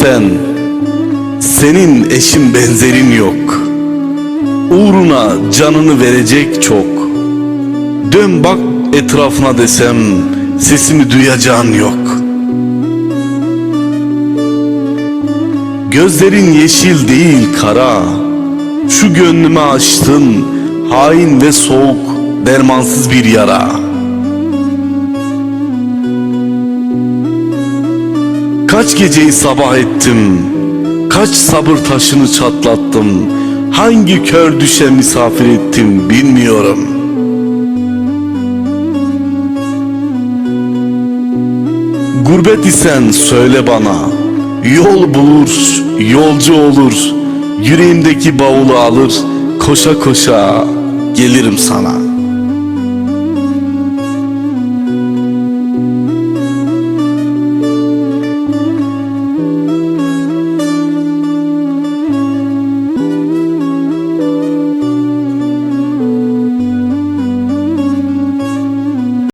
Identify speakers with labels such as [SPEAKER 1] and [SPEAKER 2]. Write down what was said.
[SPEAKER 1] isen senin eşin benzerin yok. Uğruna canını verecek çok. Dön bak etrafına desem sesimi duyacağın yok. Gözlerin yeşil değil kara. Şu gönlüme açtın hain ve soğuk dermansız bir yara. Kaç geceyi sabah ettim, kaç sabır taşını çatlattım, hangi kör düşe misafir ettim bilmiyorum. Gurbet isen söyle bana, yol bulur, yolcu olur, yüreğimdeki bavulu alır, koşa koşa gelirim sana.''